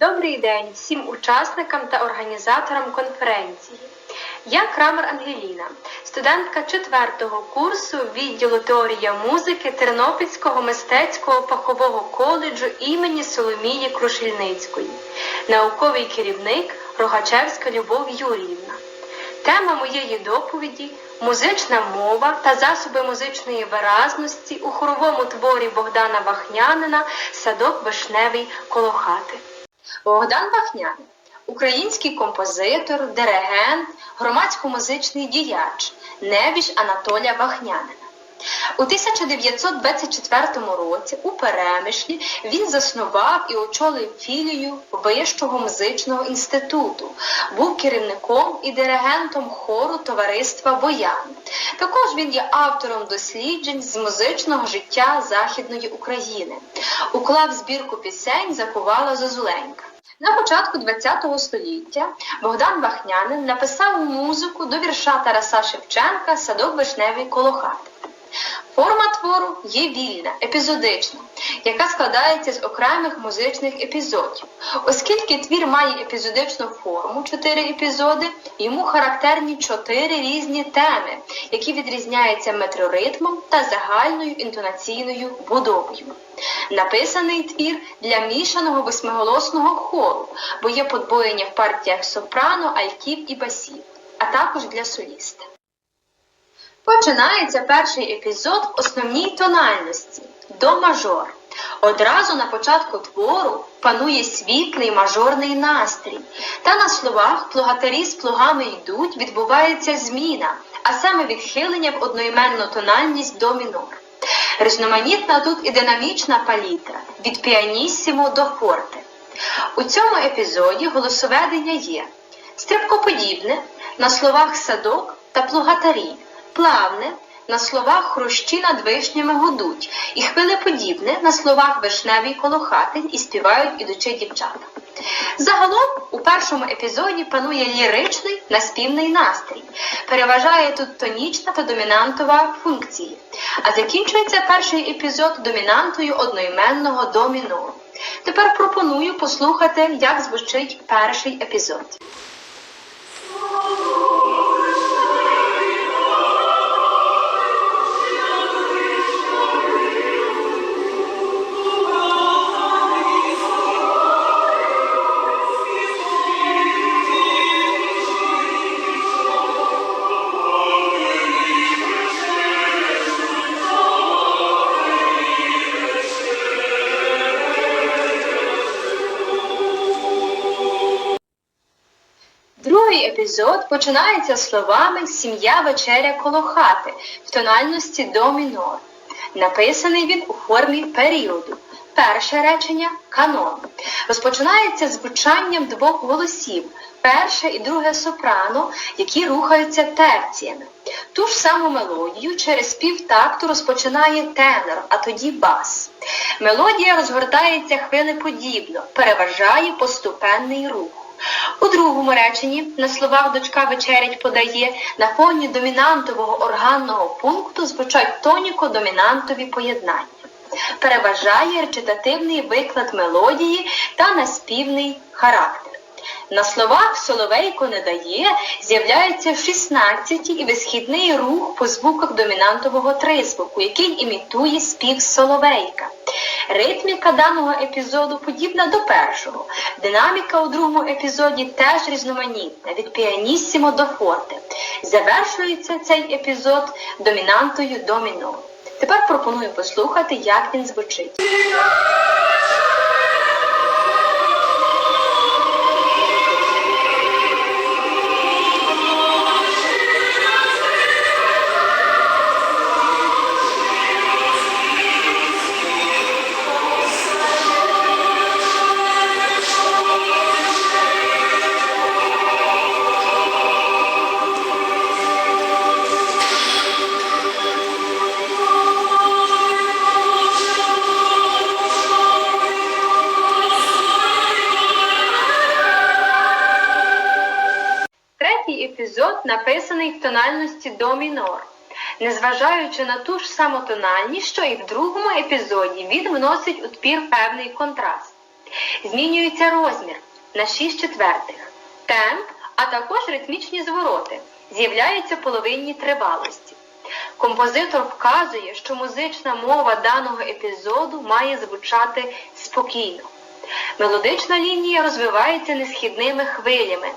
Добрий день всім учасникам та організаторам конференції. Я Крамер Ангеліна, студентка 4-го курсу відділу теорія музики Тернопільського мистецького фахового коледжу імені Соломії Крушельницької, науковий керівник Рогачевська Любов Юріївна. Тема моєї доповіді музична мова та засоби музичної виразності у хоровому творі Богдана Вахнянина Садок вишневий коло хати. Богдан Вахнянин український композитор, диригент, громадсько-музичний діяч, небіж Анатолія Вахнянина. У 1924 році у Перемишлі він заснував і очолив філію Вищого музичного інституту, був керівником і диригентом хору товариства Боян. Також він є автором досліджень з музичного життя Західної України. Уклав збірку пісень Закувала Зозуленька. На початку ХХ століття Богдан Вахнянин написав музику до вірша Тараса Шевченка Садок вишневий коло хати. Форма твору є вільна, епізодична, яка складається з окремих музичних епізодів. Оскільки твір має епізодичну форму, чотири епізоди, йому характерні чотири різні теми, які відрізняються метроритмом та загальною інтонаційною будовою. Написаний твір для мішаного восьмиголосного хору, бо є подвоєння в партіях сопрано, альтів і басів, а також для соліста. Починається перший епізод в основній тональності до мажор. Одразу на початку твору панує світлий мажорний настрій, та на словах плугатарі з плугами йдуть, відбувається зміна, а саме відхилення в одноіменну тональність до мінор. Різноманітна тут і динамічна палітра від піаніссімо до форте. У цьому епізоді голосоведення є стрибкоподібне на словах садок та плугатарі, плавне на словах хрущі над вишнями гудуть, і хвилеподібне на словах вишневий коло хати і співають ідучи дівчата. Загалом у першому епізоді панує ліричний наспівний настрій. Переважає тут тонічна та домінантова функції, а закінчується перший епізод домінантою одноіменного до мінору. Тепер пропоную послухати, як звучить перший епізод. Епізод починається словами Сім'я вечеря коло хати в тональності до мінор. Написаний він у формі періоду. Перше речення канон. Розпочинається звучанням двох голосів перше і друге сопрано, які рухаються терціями. Ту ж саму мелодію через півтакту розпочинає тенор, а тоді бас. Мелодія розгортається хвилеподібно, переважає поступенний рух. У другому реченні на словах дочка вечерять подає на фоні домінантового органного пункту звучать тоніко-домінантові поєднання. Переважає речитативний виклад мелодії та наспівний характер. На словах Соловейко не дає з'являється в 16 і висхідний рух по звуках домінантового тризвуку, який імітує спів Соловейка. Ритміка даного епізоду подібна до першого. Динаміка у другому епізоді теж різноманітна, від піаніссімо до форте. Завершується цей епізод домінантою до мінору. Тепер пропоную послухати, як він звучить. Написаний в тональності до мінор. Незважаючи на ту ж саму тональність, що і в другому епізоді, він вносить у твір певний контраст. Змінюється розмір на 6 четвертих, темп, а також ритмічні звороти. З'являються половинні тривалості. Композитор вказує, що музична мова даного епізоду має звучати спокійно. Мелодична лінія розвивається несхідними хвилями.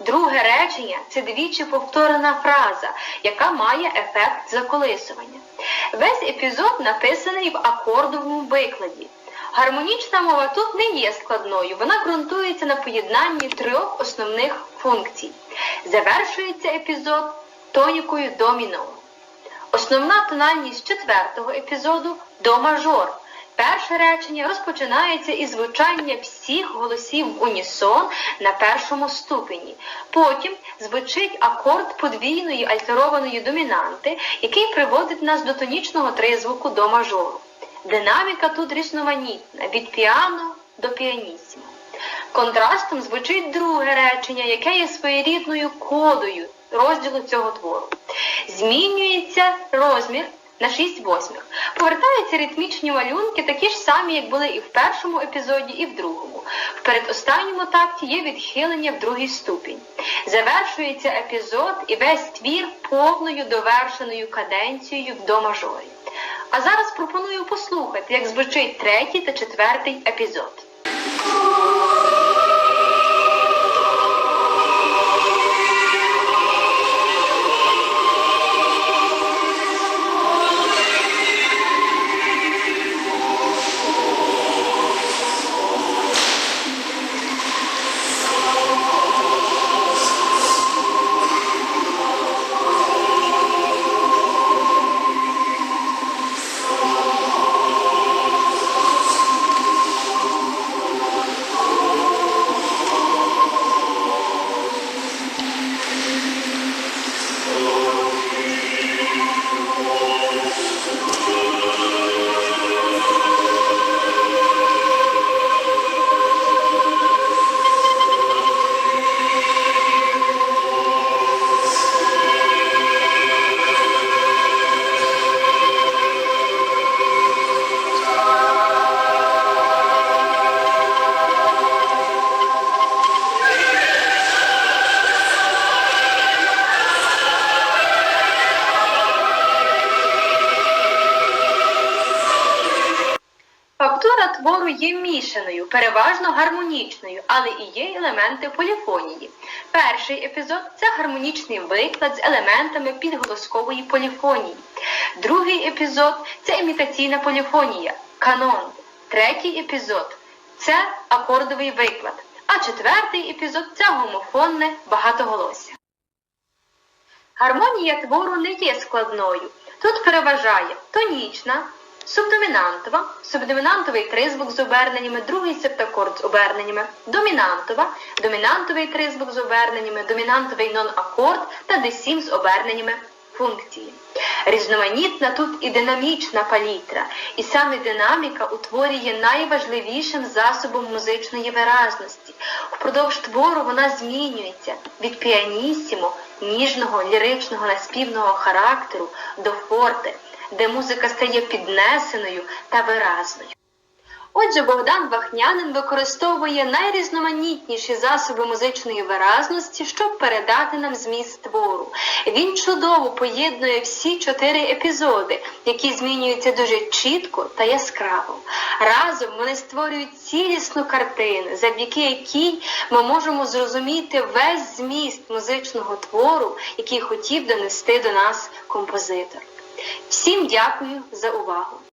Друге речення це двічі повторена фраза, яка має ефект заколисування. Весь епізод написаний в акордовому викладі. Гармонічна мова тут не є складною, вона ґрунтується на поєднанні трьох основних функцій. Завершується епізод тонікою до мінору. Основна тональність четвертого епізоду до мажор. Перше речення розпочинається із звучання всіх голосів унісон на першому ступені. Потім звучить акорд подвійної альтерованої домінанти, який приводить нас до тонічного тризвуку до мажору. Динаміка тут різноманітна від піано до піанісімо. Контрастом звучить друге речення, яке є своєрідною кодою розділу цього твору. Змінюється розмір на 6 восьмих. Повертаються ритмічні малюнки, такі ж самі, як були і в першому епізоді, і в другому. В передостанньому такті є відхилення в другий ступінь. Завершується епізод і весь твір повною довершеною каденцією в до мажорі. А зараз пропоную послухати, як звучить третій та четвертий епізод. Є мішаною, переважно гармонічною, але і є елементи поліфонії. Перший епізод це гармонічний виклад з елементами підголоскової поліфонії. Другий епізод це імітаційна поліфонія, канон. Третій епізод це акордовий виклад. А четвертий епізод це гомофонне багатоголосся. Гармонія твору не є складною. Тут переважає тонічна, субдомінантова, субдомінантовий тризвук з оберненнями, другий септакорд з оберненнями, домінантова, домінантовий тризвук з оберненнями, домінантовий нон-акорд та десім з оберненнями функції. Різноманітна тут і динамічна палітра, і саме динаміка у творі є найважливішим засобом музичної виразності. Впродовж твору вона змінюється від піанісімо, ніжного, ліричного, наспівного характеру до форте, де музика стає піднесеною та виразною. Отже, Богдан Вахнянин використовує найрізноманітніші засоби музичної виразності, щоб передати нам зміст твору. Він чудово поєднує всі чотири епізоди, які змінюються дуже чітко та яскраво. Разом вони створюють цілісну картину, завдяки якій ми можемо зрозуміти весь зміст музичного твору, який хотів донести до нас композитор. Всім дякую за увагу!